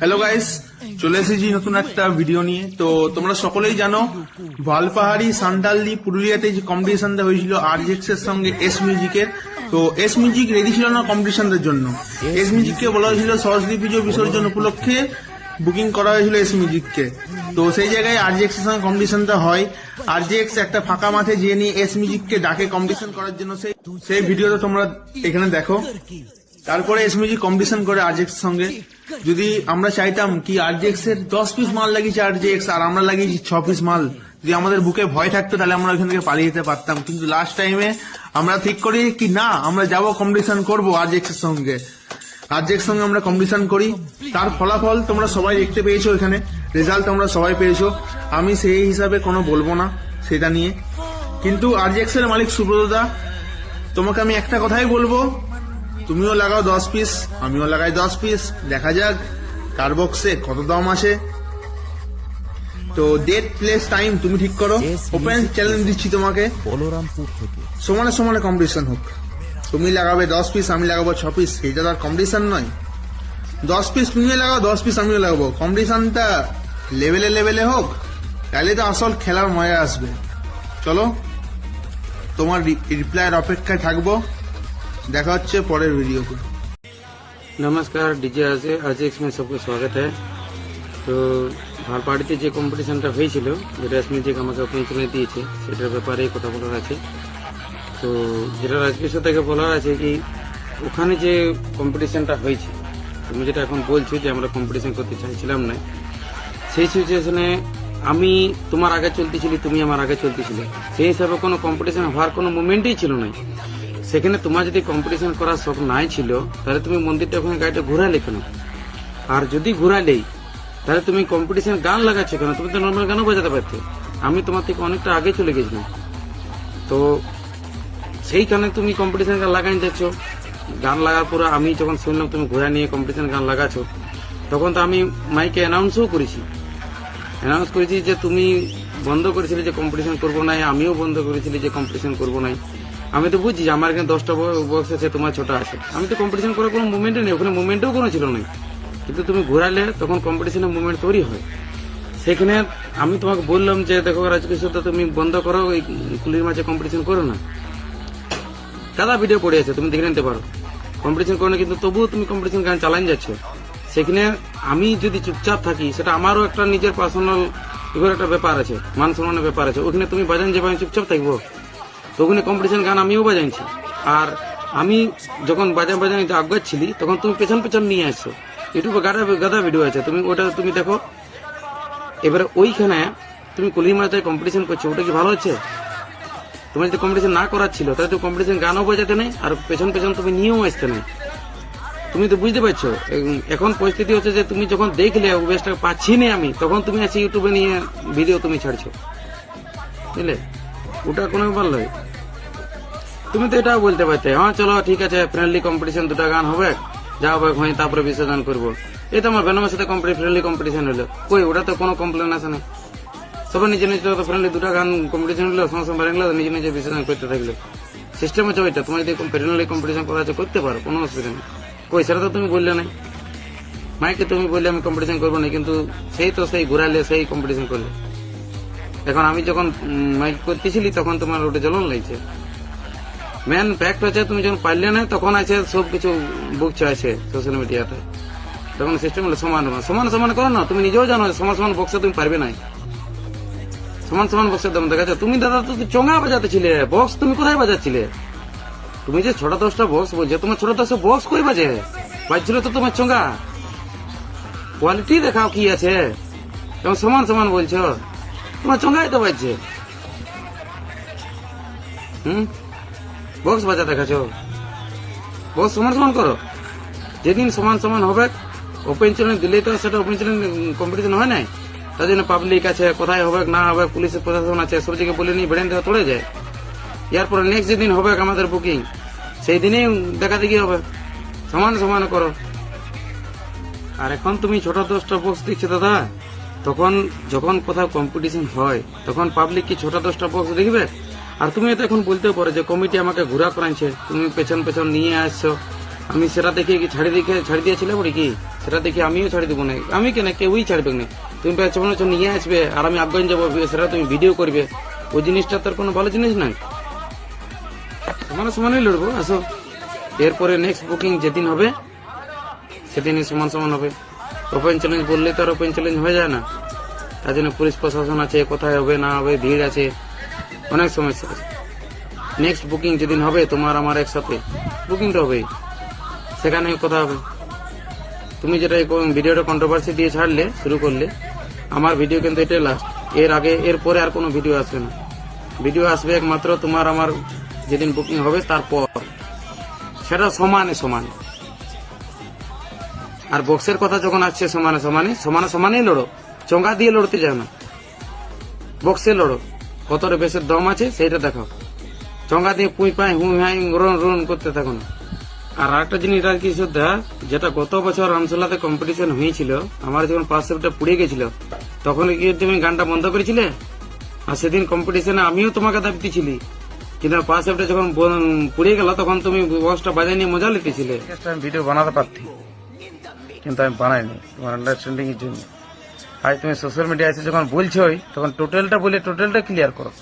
Hello guys চলে এসেছি নতুন একটা ভিডিও নিয়ে। তো তোমরা সকলেই জানো ভালপাহাড়ি সান্ডালদি পুরুলিয়াতে যে কম্পিটিশনটা হয়েছিল আরজেক্স এর সঙ্গে এস মিউজিকের তো এস মিউজিক রেডি ছিল না কম্পিটিশনদের জন্য। এস মিউজিককে বলা হয়েছিল সরস্বতী পুজো বিসর্জন উপলক্ষে বুকিং করা হয়েছিল এস মিউজিককে তো সেই জায়গায় আরজেক্স এর সঙ্গে কম্পিটিশনটা হয়। আরজেক্স একটা ফাঁকা মাঠে যে নিয়ে এস মিউজিককে ডাকে কম্পিটিশন করার জন্য। সেই সেই ভিডিওটা তোমরা এখানে দেখো। তারপরে এসমিজি কম্পিটিশন করে আরজেক্স সঙ্গে। যদি আমরা চাইতাম কি আরজেক্স এর দশ পিস মাল লাগিয়েছে আরজেক্স আর আমরা লাগিয়েছি ছ পিস মাল, যদি আমাদের বুকে ভয় থাকতো, তাহলে আমরা ওখান থেকে পালিয়ে যেতে পারতাম। কিন্তু লাস্ট টাইমে আমরা ঠিক করি কি না, আমরা যাব কম্পিটিশন করব আরজেক্স এর সঙ্গে। আরজেক্স সঙ্গে আমরা কম্পিটিশন করি। তার ফলাফল তোমরা সবাই দেখতে পেয়েছ এখানে। রেজাল্ট তোমরা সবাই পেয়েছ। আমি সেই হিসাবে কোনো বলব না সেটা নিয়ে। কিন্তু আরজেক্স এর মালিক সুব্রতদা তোমাকে আমি একটা কথাই বলব। তুমিও লাগাও দশ পিস আমিও লাগাই দশ পিস দেখা যাক কার বক্সে কত দাম আসে। তো ডেট প্লেস টাইম তুমি ঠিক করো। ওপেন চ্যালেঞ্জ দিচ্ছি তোমাকে। বলরামপুর থেকে। সমানে সমানে কম্পিটিশন হোক। তুমি লাগাবে দশ পিস আমি লাগাবো ছ পিস এটা তো আর কম্পিটিশন নয়। দশ পিস তুমিও লাগাও দশ পিস আমিও লাগাবো। কম্পিটিশনটা লেভেলে লেভেলে হোক তাহলে তো আসল খেলার মজা আসবে। চলো তোমার রিপ্লাইয়ের অপেক্ষায় থাকব। দেখা হচ্ছে পরের ভিডিওতে। নমস্কার, ডিজে আছে আজ এক্সমেন সবকে স্বাগত है তো, ভালপাড়িতে যে কম্পিটিশনটা হয়েছিল, যেটা মিউজিক আমাকে অপরচুনিটি দিয়েছে, সেটার ব্যাপারে কথা বলার আছে। তো, যেটা রাজকিশোর থেকে বলার আছে কি ওখানে যে কম্পিটিশনটা হয়েছে, তুমি যেটা এখন বলছো যে আমরা কম্পিটিশন করতে চাইছিলাম না, সেই সিচুয়েশনে আমি তোমার আগে চলতেছিলি তুমি আমার আগে চলতেছিলে সেই হিসাবে কোনো কম্পিটিশন হওয়ার কোনো মুভমেন্টই ছিল না। সেখানে তোমার যদি কম্পিটিশন করার শখ নাই ছিল, তাহলে তুমি মন্দিরটা ওখানে গাড়িটা ঘুরালে কেন? আর যদি ঘুরালেই, তাহলে তুমি কম্পিটিশন গান লাগাচ্ছ কেন? তুমি তো নর্মাল গানও বাজাতে পারতে। আমি তোমার থেকে অনেকটা আগে চলে গেছিলাম। তো সেইখানে তুমি কম্পিটিশন গান লাগাই যাচ্ছ গান লাগার পরে আমি যখন শুনলাম তুমি ঘোরা নিয়ে কম্পিটিশন গান লাগাচ্ছ, তখন তো আমি মাইকে অ্যানাউন্সও করেছি। অ্যানাউন্স করেছি যে তুমি বন্ধ করেছিলে যে কম্পিটিশন করব না আমিও বন্ধ করেছিলি যে কম্পিটিশন করব না আমি তো বুঝছি আমার এখানে দশটা বক্স আছে, তোমার ছোট আছে। আমি তো কম্পিটিশন করার কোনো মুভমেন্টই নেই, ওখানে মুভমেন্টও কোনো ছিল না। কিন্তু তুমি ঘোরালে, তখন কম্পিটিশনের মুভমেন্ট তৈরি হয়। সেখানে আমি তোমাকে বললাম যে, দেখো রাজকিশোর তো তুমি বন্ধ করো ওই কুলির মাঝে কম্পিটিশন করো না। দাদা ভিডিও পড়ে আছে, তুমি দেখে নিতে পারো। কম্পিটিশন করো না, কিন্তু তবুও তুমি কম্পিটিশন গান চালান যাচ্ছ? সেখানে আমি যদি চুপচাপ থাকি, সেটা আমারও একটা নিজের পার্সোনাল একটা ব্যাপার আছে, মান সম্মানের ব্যাপার আছে। ওখানে তুমি বাজান যে আমি চুপচাপ থাকব তো ওখানে কম্পিটিশন গান আমিও বাজাইছি। আর আমি যখন বাজান বাজান আগাচ্ছিলি তখন তুমি পেছন পেছন নিয়ে আসছো ইউটিউবে গাদা গাদা ভিডিও আছে, তুমি ওটা তুমি দেখো। এবারে ওইখানে তুমি কলির মাথায় কম্পিটিশন করছ, ওটা কি ভালো হচ্ছে তোমার যদি কম্পিটিশন না করার ছিল, তাহলে তুমি কম্পিটিশন গানও বাজাতে নেই, আর পেছন পেছন তুমি নিয়েও আসতে নেই। তুমি তো বুঝতে পারছ এখন পরিস্থিতি হচ্ছে যে তুমি যখন দেখলে ওয়েস্টটা পাচ্ছি না আমি, তখন তুমি আছে ইউটিউবে নিয়ে ভিডিও তুমি ছাড়ছো। বুঝলে? ওটা কোনো ব্যাপার নয়। তুমি তো এটাও বলতে পারতে। হ্যাঁ চলো, ঠিক আছে ফ্রেন্ডলি কম্পিটিশন দুটা গান হবে। যা হবে হয় তারপরে বিসর্জন করব। এই তো আমার বেনামের সাথে ফ্রেন্ডলি কম্পিটিশন হলো। কই, ওটা তো কোনো কমপ্লেন আসে না? সবাই নিজে নিজে তো ফ্রেন্ডলি দুটা গান কম্পিটিশন হলো সমস্ত বাড়ি নিজে নিজে বিসর্জন করতে থাকল। সিস্টেম হচ্ছে ওইটা, তোমার যদি ফ্রেন্ডলি কম্পিটিশন করা আছে, করতে পারো, কোনো অসুবিধা নেই। কই, সেটা তো তুমি বললে নাই মাইকে তুমি বললে আমি কম্পিটিশন করব না, কিন্তু সেই তো সেই ঘুরাইলে সেই কম্পিটিশন করলে। এখন আমি যখন মাইক করতেছিলি, তখন তোমার ওটা জ্বলন লাগছে। মেন ফ্যাক্ট হচ্ছে তুমি যখন পারলে না, তখন আছে সব কিছু বুকছে আছে সোশ্যাল মিডিয়াতে তখন সিস্টেম হলো সমান সমান। সমান করো না, তুমি নিজেও জানো সমান সমান বক্সে তুমি পারবে না সমান সমান বক্সের দাম দেখা যায়। তুমি দাদা তো চোঙা বাজাতে ছিলে বক্স তুমি কোথায় বাজাচ্ছিলে? তুমি যে ছোট দশটা বক্স বলছো, তোমার ছোট দশটা বক্স কই বাজে? বাজছিল তো তোমার চোঙা। কোয়ালিটি দেখাও কি আছে? তুমি সমান সমান বলছো। তোমার চোঙাই তো বাজছে। হুম? বক্স বাজা দেখাচ্ছ। বক্স সমান সমান করো। যেদিন সমান সমান হবে ওপেন চ্যালেঞ্জ দিলেই তো সেটা ওপেন চ্যালেঞ্জ কম্পিটিশন হয় নাই। তার জন্য পাবলিক আছে, কোথায় হবে, না হবে পুলিশের প্রশাসন আছে সব জায়গায় বলে নিয়ে বেড়ে দেওয়া তোলে যায়। এরপরে নেক্সট যেদিন হবে আমাদের বুকিং সেই দিনেই দেখা দেখি হবে। সমান সমান করো। আর এখন তুমি ছোট দশটা বক্স দিচ্ছ দাদা, তখন যখন কোথাও কম্পিটিশন হয়, তখন পাবলিক কি ছোট দশটা বক্স দেখবে? আর তুমি তো এখন বলতে পারো যে কমিটি আমাকে ঘোরা করাইছে। তুমি পেছন পেছন নিয়ে আসছো। আমি সেটা দেখে কি ছাড়ি দেখে, ছাড়ি দিয়েছিলে বলি কি? সেটা দেখে আমিও ছাড়ি দেবো না। আমি কেন? কেউই ছাড়বে না। তুমি পেছনে হচ্ছে নিয়ে আসবে আর আমি আফগান যাব, সেটা তুমি ভিডিও করবে। ওই জিনিসটা তোর কোনো ভালো জিনিস নাই সমানে সমানই লড়বো, আসো। এরপরে নেক্সট বুকিং যেদিন হবে, সেদিনই সমান সমান হবে। ওপেন চ্যালেঞ্জ বললে তো আর ওপেন চ্যালেঞ্জ হয়ে যায় না। তার জন্য পুলিশ প্রশাসন আছে, কোথায় হবে, না হবে, ভিড় আছে। অনেক সমস্যা আছে। নেক্সট বুকিং যেদিন হবে, তোমার আমার একসাথে। বুকিং তো হবেই সেখানে কথা হবে। তুমি যেটা ভিডিওটা কন্ট্রোভার্সি দিয়ে ছাড়লে, শুরু করলে, আমার ভিডিও কিন্তু এটাই লাস্ট এর আগে, এর পরে আর কোনো ভিডিও আসবে না। ভিডিও আসবে একমাত্র তোমার আমার যেদিন বুকিং হবে, তারপর। সেটা সমানে সমানে। আর বক্সের কথা যখন আসছে, সমানে সমানে সমানে সমানেই লড়ো। চঙ্গা দিয়ে লড়তে যাও না। বক্সে লড়ো। কতটা বেশের দম আছে সেইটা দেখো চঙ্গা দিয়ে পুঁই পাই, হুই হাই, রন রন করতে থাকো না। আর আরেকটা জিনিস আর কি শ্রদ্ধা, যেটা গত বছর রামসোলাতে কম্পিটিশন হয়েছিল, আমার যখন পাঁচ সেপ্টে পুড়ে গেছিল, তখন কি তুমি গানটা বন্ধ করেছিলে? আর সেদিন কম্পিটিশনে আমিও তোমাকে দাবি দিয়েছিলি। কিন্তু পাঁচ সেপ্টে যখন বন- পুড়ে গেল, তখন তুমি বক্সটা বাজায় নিয়ে মজা লিতেছিলে ভিডিও বানাতে পারতি, কিন্তু আমি বানাইনি, তোমার আন্ডারস্ট্যান্ডিং এর জন্য। আজ তুমি সোশ্যাল মিডিয়া এসে যখন বলছোই তখন টোটালটা বলে টোটালটা ক্লিয়ার করো।